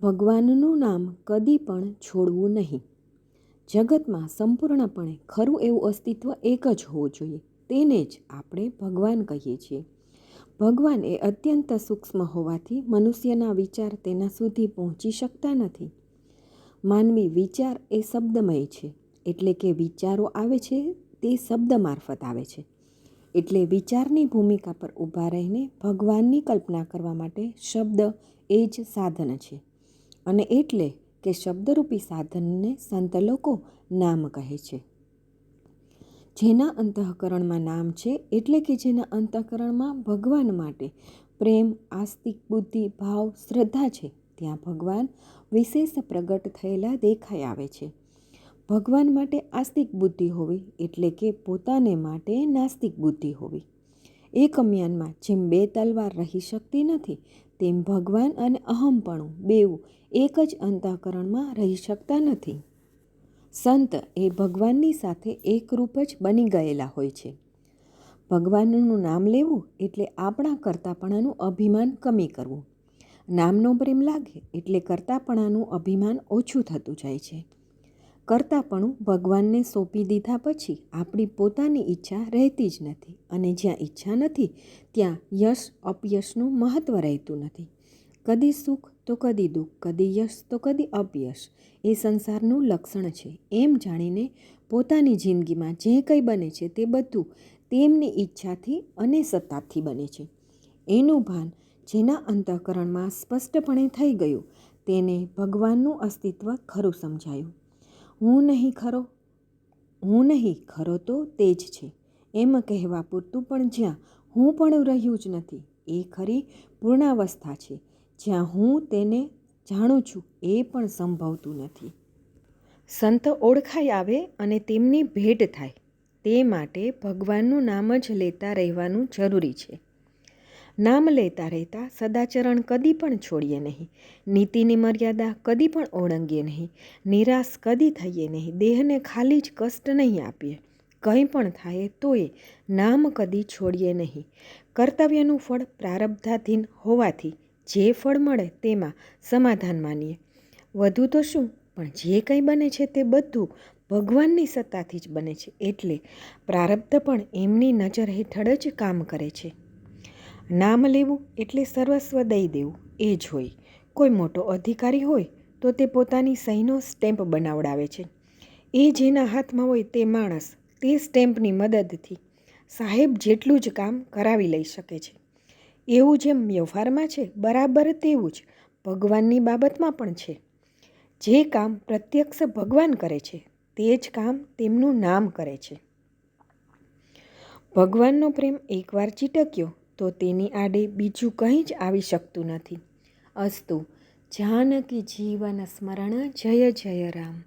ભગવાનનું નામ કદી પણ છોડવું નહીં. જગતમાં સંપૂર્ણપણે ખરું એવું અસ્તિત્વ એક જ હોવું જોઈએ, તેને જ આપણે ભગવાન કહીએ છીએ. ભગવાન એ અત્યંત સૂક્ષ્મ હોવાથી મનુષ્યના વિચાર તેના સુધી પહોંચી શકતા નથી. માનવી વિચાર એ શબ્દમય છે, એટલે કે વિચારો આવે છે તે શબ્દ મારફત આવે છે. એટલે વિચારની ભૂમિકા પર ઊભા રહીને ભગવાનની કલ્પના કરવા માટે શબ્દ એ જ સાધન છે. અને એટલે કે શબ્દરૂપી સાધનને સંત લોકો નામ કહે છે. જેના અંતઃકરણમાં નામ છે એટલે કે જેના અંતઃકરણમાં ભગવાન માટે પ્રેમ, આસ્તિક બુદ્ધિ, ભાવ, શ્રદ્ધા છે, ત્યાં ભગવાન વિશેષ પ્રગટ થયેલા દેખાઈ આવે છે. ભગવાન માટે આસ્તિક બુદ્ધિ હોવી એટલે કે પોતાને માટે નાસ્તિક બુદ્ધિ હોવી. એક અમ્યાનમાં જેમ બે તલવાર રહી શકતી નથી તેમ ભગવાન અને અહમપણું બેવું એક જ અંતઃકરણમાં રહી શકતા નથી. સંત એ ભગવાનની સાથે એકરૂપ જ બની ગયેલા હોય છે. ભગવાનનું નામ લેવું એટલે આપણા કરતાપણાનું અભિમાન કમી કરવું. નામનો પ્રેમ લાગે એટલે કરતાપણાનું અભિમાન ઓછું થતું જાય છે. કરતાપણું ભગવાનને સોંપી દીધા પછી આપણી પોતાની ઈચ્છા રહેતી જ નથી અને જ્યાં ઈચ્છા નથી, ત્યાં યશ અપયશનું મહત્ત્વ રહેતું નથી. કદી સુખ તો કદી દુઃખ, કદી યશ તો કદી અપયશ. એ સંસારનું લક્ષણ છે. એમ જાણીને પોતાની જિંદગીમાં જે કંઈ બને છે તે બધું તેમની ઈચ્છાથી અને સત્તાથી બને છે. એનું ભાન જેના અંતઃકરણમાં સ્પષ્ટપણે થઈ ગયું, તેને ભગવાનનું અસ્તિત્વ ખરું સમજાયું. હું નહીં ખરો? હું નહીં ખરો તો તે જ છે. એમ કહેવા પૂરતું પણ જ્યાં હું પણ રહ્યું જ નથી, એ ખરી પૂર્ણાવસ્થા છે. જ્યાં હું તેને જાણું છું, એ પણ સંભવતું નથી. સંત ઓળખાઈ આવે અને તેમની ભેટ થાય. તે માટે ભગવાનનું નામ જ લેતા રહેવાનું જરૂરી છે. નામ લેતા રહેતા સદાચરણ કદી પણ છોડીએ નહીં. નીતિની મર્યાદા કદી પણ ઓળંગીએ નહીં. નિરાશ કદી થઈએ નહીં. દેહને ખાલી જ કષ્ટ નહીં આપીએ. કંઈ પણ થાય તોય નામ કદી છોડીએ નહીં. કર્તવ્યનું ફળ પ્રારબ્ધાધીન હોવાથી જે ફળ મળે તેમાં સમાધાન માનીએ. વધુ તો શું? પણ જે કંઈ બને છે તે બધું ભગવાનની સત્તાથી જ બને છે. એટલે પ્રારબ્ધ પણ એમની નજર હેઠળ જ કામ કરે છે. નામ લેવું એટલે સર્વસ્વ દઈ દેવું, એ જ હોય. કોઈ મોટો અધિકારી હોય તો તે પોતાની સહીનો સ્ટેમ્પ બનાવડાવે છે. એ જેના હાથમાં હોય તે માણસ તે સ્ટેમ્પની મદદથી સાહેબ જેટલું જ કામ કરાવી લઈ શકે છે. એવું જેમ વ્યવહારમાં છે, બરાબર તેવું જ ભગવાનની બાબતમાં પણ છે. જે કામ પ્રત્યક્ષ ભગવાન કરે છે, તે જ કામ તેમનું નામ કરે છે. ભગવાનનો પ્રેમ એકવાર ચીટક્યો તો તેની આડે બીજું કંઈ જ આવી શકતું નથી. અસ્તુ, જાનકી જીવન સ્મરણ, જય જય રામ.